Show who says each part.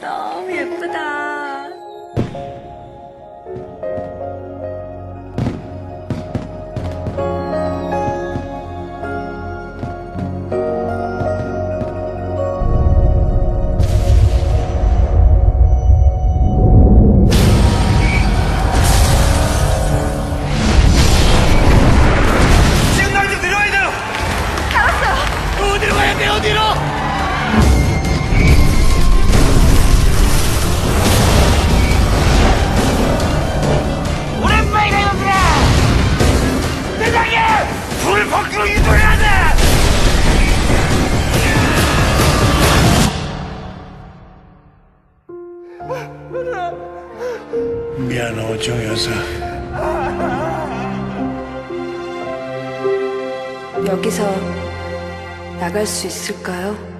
Speaker 1: 너무 예쁘다.
Speaker 2: 지금 당장 내려와야 돼요! 알았어! 어디로 가야 돼, 어디로!
Speaker 3: 미안해 오정 여사
Speaker 1: 여기서 나갈 수 있을까요?